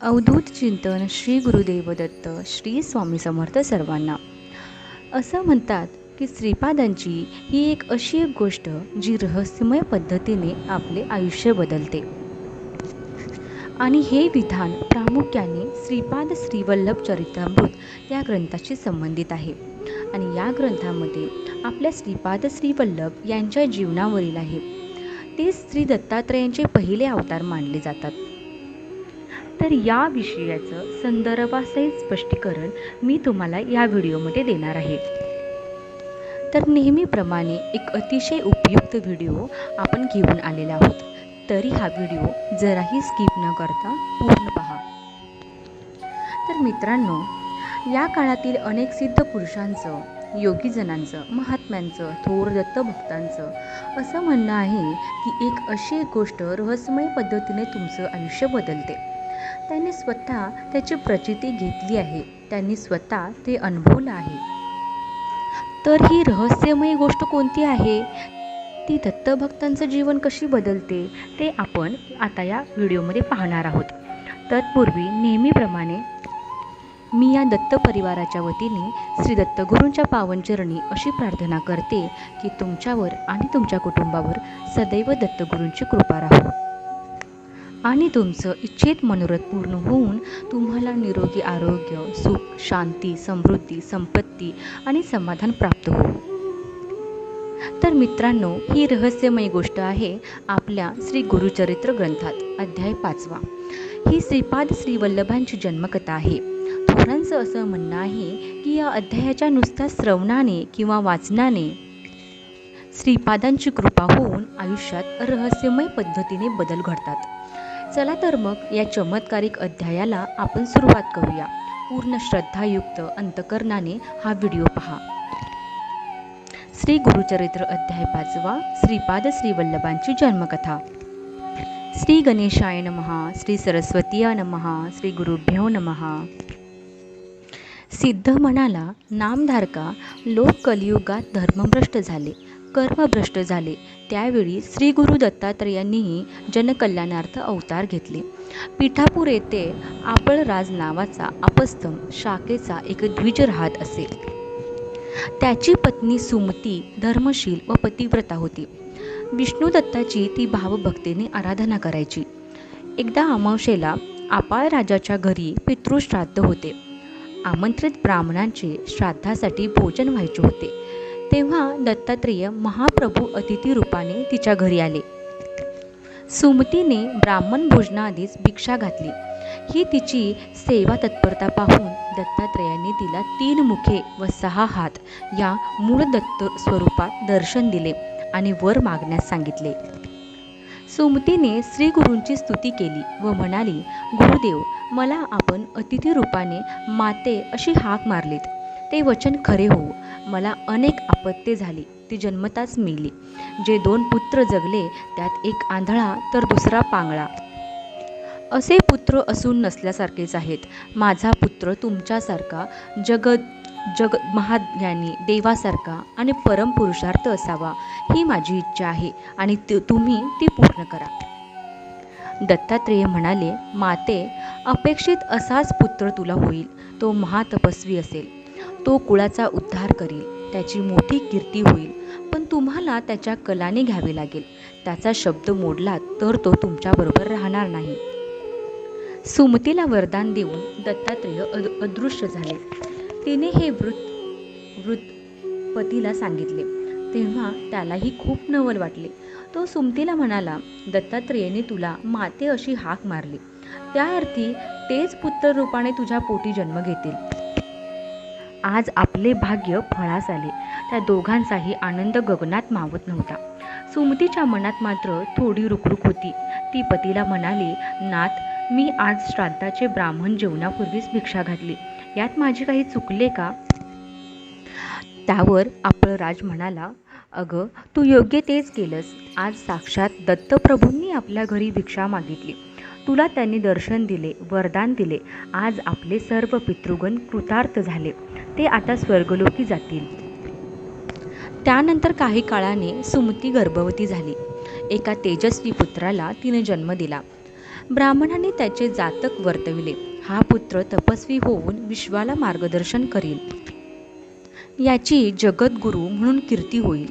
अवधूत चिंतन श्री गुरुदेव दत्त श्री स्वामी समर्थ सर्वांना. असं म्हणतात की श्रीपादांची ही एक अशी एक गोष्ट जी रहस्यमय पद्धतीने आपले आयुष्य बदलते. आणि हे विधान प्रामुख्याने श्रीपाद श्रीवल्लभ चरित्रामृत या ग्रंथाशी संबंधित आहे. आणि या ग्रंथामध्ये आपल्या श्रीपाद श्रीवल्लभ यांच्या जीवनावरील आहे. ते श्री दत्तात्रेयांचे पहिले अवतार मानले जातात. तर या विषयाचं संदर्भासहित स्पष्टीकरण मी तुम्हाला या व्हिडिओमध्ये देणार आहे. तर नेहमीप्रमाणे एक अतिशय उपयुक्त व्हिडिओ आपण घेऊन आलेले आहोत. तरी हा व्हिडिओ जराही स्किप न करता पूर्ण पहा. तर मित्रांनो या काळातील अनेक सिद्ध पुरुषांचं योगीजनांचं महात्म्यांचं थोर दत्तभक्तांचं असं म्हणणं आहे की एक अशी एक गोष्ट रहस्यमय पद्धतीने तुमचं आयुष्य बदलते. त्यांनी स्वतः त्याची प्रचिती घेतली आहे. त्यांनी स्वतः ते अनुभवलं आहे. तर ही रहस्यमय गोष्ट कोणती आहे? ती दत्तभक्तांचं जीवन कशी बदलते ते आपण आता या व्हिडिओमध्ये पाहणार आहोत. तत्पूर्वी नेहमीप्रमाणे मी या दत्त परिवाराच्या वतीने श्री दत्तगुरूंच्या पावनचरणी अशी प्रार्थना करते की तुमच्यावर आणि तुमच्या कुटुंबावर सदैव दत्तगुरूंची कृपा राहो. आणि तुमचं इच्छित मनोरथ पूर्ण होऊन तुम्हाला निरोगी आरोग्य सुख शांती समृद्धी संपत्ती आणि समाधान प्राप्त हो तर मित्रांनो ही रहस्यमय गोष्ट आहे आपल्या श्री गुरुचरित्र ग्रंथात अध्याय पाचवा. ही श्रीपाद श्री वल्लभांची जन्मकथा आहे. थोरांचं असं म्हणणं आहे की या अध्यायाच्या नुसत्या श्रवणाने किंवा वाचनाने श्रीपादांची कृपा होऊन आयुष्यात रहस्यमय पद्धतीने बदल घडतात. चला तर मग या चमत्कारिक अध्यायाला आपण सुरुवात करूया. पूर्ण श्रद्धायुक्त अंतकरणाने हा व्हिडिओ पहा. श्री गुरुचरित्र अध्याय पाचवा श्रीपाद श्रीवल्लभांची जन्मकथा. श्री गणेशाय नमहा श्री सरस्वतीया नमहा श्री गुरुभ्यो नमहा सिद्ध म्हणाला नामधारका लोक कलियुगात धर्मभ्रष्ट झाले कर्मभ्रष्ट झाले त्यावेळी श्री गुरु दत्तात्रेयांनीही जनकल्याणार्थ अवतार घेतले. पिठापूर येथे आपळराज नावाचा अपस्तम शाखेचा एक द्विज राहत असे. त्याची पत्नी सुमती धर्मशील व पतिव्रता होती. विष्णू दत्ताची ती भावभक्तीने आराधना करायची. एकदा अमावशेला आपाळ राजाच्या घरी पितृश्राद्ध होते. आमंत्रित ब्राह्मणांचे श्राद्धासाठी भोजन व्हायचे होते. तेव्हा दत्तात्रेय महाप्रभू अतिथी रूपाने तिच्या घरी आले. सुमतीने ब्राह्मण भोजनाआधीच भिक्षा घातली. ही तिची सेवा तत्परता पाहून दत्तात्रेयांनी तिला तीन मुखे व सहा हात या मूळ दत्त स्वरूपात दर्शन दिले आणि वर मागण्यास सांगितले. सुमतीने श्री गुरूंची स्तुती केली व म्हणाली गुरुदेव मला आपण अतिथी रूपाने माते अशी हाक मारलीत. ते वचन खरे होऊ. मला अनेक आपत्ते झाली. ती जन्मताच मिली. जे दोन पुत्र जगले त्यात एक आंधळा तर दुसरा पांगळा. असे पुत्र असून नसल्यासारखेच आहेत. माझा पुत्र तुमच्यासारखा जगत जग महाज्ञानी देवासारखा आणि परमपुरुषार्थ असावा ही माझी इच्छा आहे आणि तुम्ही ती पूर्ण करा. दत्तात्रेय म्हणाले माते अपेक्षित असाच पुत्र तुला होईल. तो महातपस्वी असेल. तो कुळाचा उद्धार करील. त्याची मोठी कीर्ती होईल. पण तुम्हाला त्याच्या कलाने घ्यावे लागेल. त्याचा शब्द मोडला तर तो तुमच्याबरोबर राहणार नाही. सुमतीला वरदान देऊन दत्तात्रेय अद अदृश्य झाले. तिने हे वृत वृत पतीला सांगितले. तेव्हा त्यालाही खूप नवल वाटले. तो सुमतीला म्हणाला दत्तात्रेयाने तुला माते अशी हाक मारली. त्या अर्थी तेच पुत्र रूपाने तुझ्या पोटी जन्म घेतील. आज आपले भाग्य फळास आले. त्या दोघांचाही आनंद गगनात मावत नव्हता. सुमतीच्या मनात मात्र थोडी रुखरुख होती. ती पतीला म्हणाली नाथ मी आज श्राद्धाचे ब्राह्मण जेवणापूर्वीच भिक्षा घातली. यात माझे काही चुकले का? त्यावर आपलं राज म्हणाला अगं तू योग्य तेच केलंस. आज साक्षात दत्तप्रभूंनी आपल्या घरी भिक्षा मागितली. तुला त्यांनी दर्शन दिले वरदान दिले. आज आपले सर्व पितृगण कृतार्थ झाले. ते आता स्वर्गलोकी जातील. त्यानंतर काही काळाने सुमती गर्भवती झाली. एका तेजस्वी पुत्राला तिने जन्म दिला. ब्राह्मणांनी त्याचे जातक वर्तविले. हा पुत्र तपस्वी होऊन विश्वाला मार्गदर्शन करील. याची जगद्गुरू म्हणून कीर्ती होईल.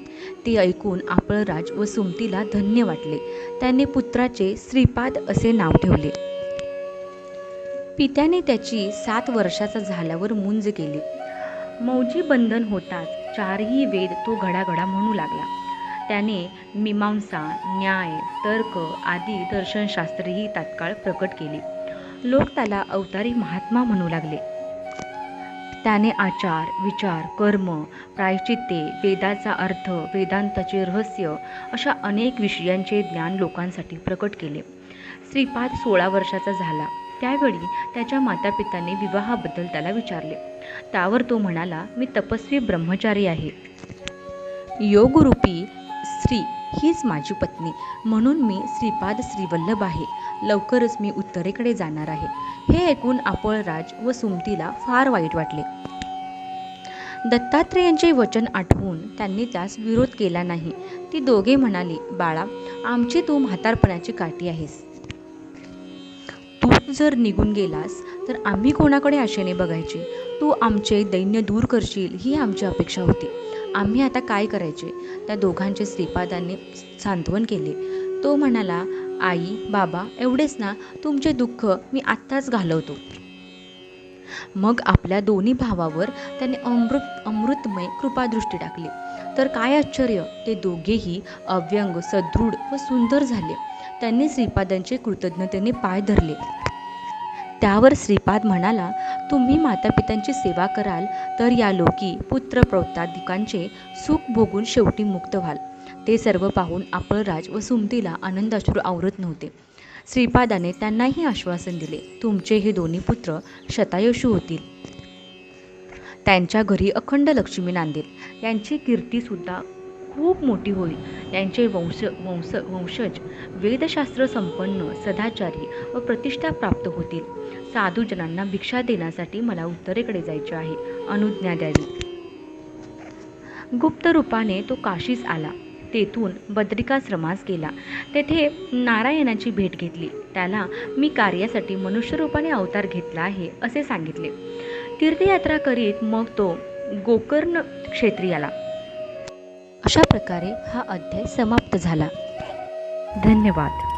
ती ऐकून आपळराज व सुमतीला धन्य वाटले. त्याने पुत्राचे श्रीपाद असे नाव ठेवले. पित्याने त्याची सात वर्षाचा झाल्यावर मुंज केली. मौजी बंधन होताच चारही वेद तो घडाघडा म्हणू लागला. त्याने मीमांसा न्याय तर्क आदी दर्शनशास्त्रही तात्काळ प्रकट केली. लोक त्याला अवतारी महात्मा म्हणू लागले. त्याने आचार विचार कर्म प्रायचित्ते वेदाचा अर्थ वेदांताचे रहस्य अशा अनेक विषयांचे ज्ञान लोकांसाठी प्रकट केले. श्रीपाद सोळा वर्षाचा झाला. त्यावेळी त्याच्या मातापितांनी विवाहाबद्दल त्याला विचारले. त्यावर तो म्हणाला मी तपस्वी ब्रह्मचारी आहे. योगरूपी स्त्री हीच माझी पत्नी. म्हणून मी श्रीपाद श्रीवल्लभ आहे. लवकरच मी उत्तरेकडे जाणार आहे. हे ऐकून आपळराज व सुमतीला फार वाईट वाटले. दत्तात्रेयांचे वचन आठवून त्यांनी त्यास विरोध केला नाही. ती दोघे म्हणाली बाळा आमची तू म्हातारपणाची काठी आहेस. तू जर निघून गेलास तर आम्ही कोणाकडे आशेने बघायचे? तू आमचे दैन्य दूर करशील ही आमची अपेक्षा होती. आम्ही आता काय करायचे? त्या दोघांचे श्रीपादांनी सांत्वन केले. तो म्हणाला आई बाबा एवढेच ना. तुमचे दुःख मी आत्ताच घालवतो. मग आपल्या दोन्ही भावावर त्याने अमृत अमृतमय कृपादृष्टी टाकली. तर काय आश्चर्य? ते दोघेही अव्यंग सदृढ व सुंदर झाले. त्यांनी श्रीपादांचे कृतज्ञतेने पाय धरले. त्यावर श्रीपाद म्हणाला तुम्ही मातापित्यांची सेवा कराल तर या लोकी पुत्र प्रौतादिकांचे सुख भोगून शेवटी मुक्त व्हाल. ते सर्व पाहून आपळराज व सुमतीला आनंदाश्रू आवरत नव्हते. श्रीपादाने त्यांनाही आश्वासन दिले तुमचे हे दोन्ही पुत्र शतायशू होतील. त्यांच्या घरी अखंड लक्ष्मी नांदेल. यांची कीर्तीसुद्धा खूप मोठी होईल. यांचे वंश वंश वंशज वेदशास्त्र संपन्न सदाचारी व प्रतिष्ठा प्राप्त होतील. साधूजनांना भिक्षा देण्यासाठी मला उत्तरेकडे जायचे आहे. अनुज्ञा द्यावी. गुप्त रूपाने तो काशीस आला. तेथून बद्रिकाश्रमास गेला. तेथे नारायणाची भेट घेतली. त्याला मी कार्यासाठी मनुष्यरूपाने अवतार घेतला आहे असे सांगितले. तीर्थयात्रा करीत मग तो गोकर्ण क्षेत्री आला. अशा प्रकारे हा अध्याय समाप्त झाला. धन्यवाद.